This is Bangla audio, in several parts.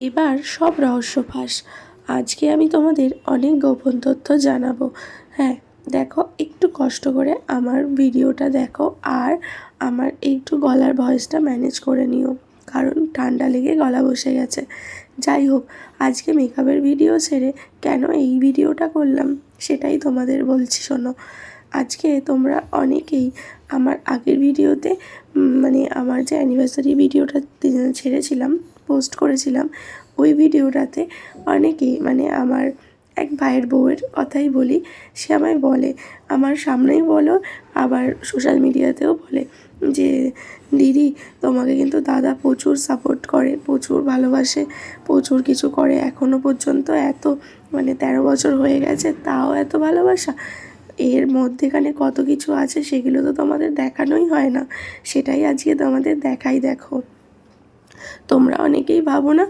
এবার সব রহস্য ফাঁস। আজকে আমি তোমাদের অনেক গোপন তথ্য জানাব। হ্যাঁ দেখো, একটু কষ্ট করে আমার ভিডিওটা দেখো আর আমার একটু গলার ভয়েসটা ম্যানেজ করে নিও, কারণ ঠান্ডা লেগে গলা বসে গেছে। যাই হোক, আজকে মেকআপের ভিডিও ছেড়ে কেন এই ভিডিওটা করলাম সেটাই তোমাদের বলছি, শোনো। আজকে তোমরা অনেকেই আমার আগের ভিডিওতে মানে আমার যে অ্যানিভার্সারি ভিডিওটা ছেড়েছিলাম পোস্ট করেছিলাম, ওই ভিডিওটাতে অনেকেই মানে আমার এক ভাইয়ের বউয়ের কথাই বলি, সে আমায় বলে, আমার সামনেই বলো, আবার সোশ্যাল মিডিয়াতেও বলে যে, দিদি, তোমাকে কিন্তু দাদা প্রচুর সাপোর্ট করে, প্রচুর ভালোবাসে, প্রচুর কিছু করে এখনও পর্যন্ত এত মানে তেরো বছর হয়ে গেছে, তাও এত ভালোবাসা? এর মধ্যেখানে কত কিছু আছে, সেগুলো তো তোমাদের দেখানোই হয় না, সেটাই আজকে তোমাদের দেখাই, দেখো। তোমরা অনেকেই ভাবো না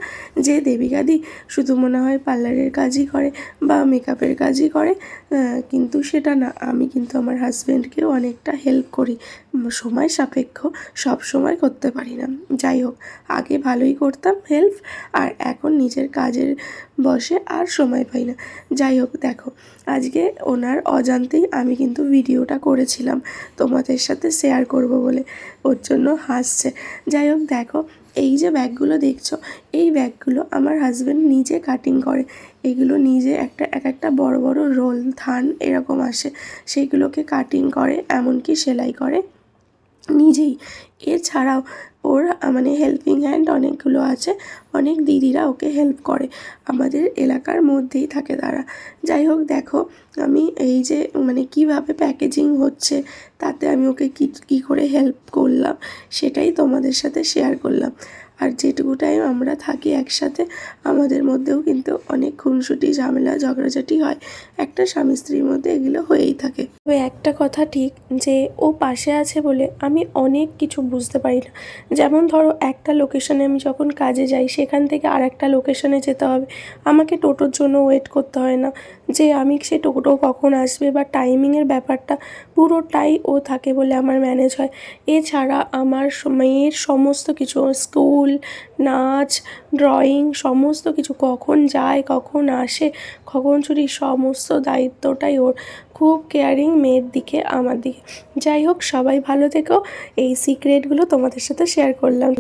যে দেবিকাদি শুধু মনে হয় পার্লারের কাজই করে বা মেকআপের কাজই করে কিন্তু সেটা না। আমি কিন্তু আমার হাজব্যান্ডকেও অনেকটা হেল্প করি। সময় সাপেক্ষ সব সময় করতে পারি না। যাই হোক, আগে ভালোই করতাম হেল্প আর এখন নিজের কাজের বসে আর সময় পাই না। যাই হোক, দেখো, আজকে ওনার অজান্তেই আমি কিন্তু ভিডিওটা করেছিলাম। তোমাদের সাথে শেয়ার করব বলে। ওর জন্য হাসছে। যাই হোক, দেখো এই যে ব্যাগগুলো দেখছ, এই ব্যাগগুলো আমার হাজব্যান্ড নিজে কাটিং করে। এগুলো নিজে একটা, এক একটা বড় বড় রোল থান এরকম আসে। সেইগুলোকে কাটিং করে, এমনকি সেলাই করে। নিজেই। এছাড়াও ওর মানে হেল্পিং হ্যান্ড অনেকগুলো আছে। অনেক দিদিরা ওকে হেল্প করে। আমাদের এলাকার মধ্যেই থাকে তারা। যাই হোক, দেখো, আমি এই যে মানে কীভাবে প্যাকেজিং হচ্ছে, তাতে আমি ওকে কী কী করে হেল্প করলাম, সেটাই তোমাদের সাথে শেয়ার করলাম। আর যেটুকু টাইম আমরা থাকি একসাথে, আমাদের মধ্যেও কিন্তু অনেক খুনসুটি, ঝামেলা, ঝগড়াঝাটি হয়। একটা স্বামী স্ত্রীর মধ্যে এগুলো হয়েই থাকে। তবে একটা কথা ঠিক, যে ও পাশে আছে বলে আমি অনেক কিছু বুঝতে পারি না। যেমন ধরো একটা লোকেশনে আমি যখন কাজে যাই, সেখান থেকে আর একটা লোকেশনে যেতে হবে। আমাকে টোটোর জন্য ওয়েট করতে হয় না যে আমি সে টোটো কখন আসবে বা টাইমিংয়ের ব্যাপারটা পুরোটাই ও থাকে বলে আমার ম্যানেজ হয়। এছাড়া আমার মেয়ের সমস্ত কিছু স্কুল নাচ ড্রয়িং সমস্ত কিছু কখন যায়, কখন আসে, কখন ছুটি সমস্ত দায়িত্বটাই ওর। খুব কেয়ারিং মেয়ের দিকে, আমার দিকে। যাই হোক, সবাই ভালো থেকো। এই সিক্রেটগুলো তোমাদের সাথে শেয়ার করলাম।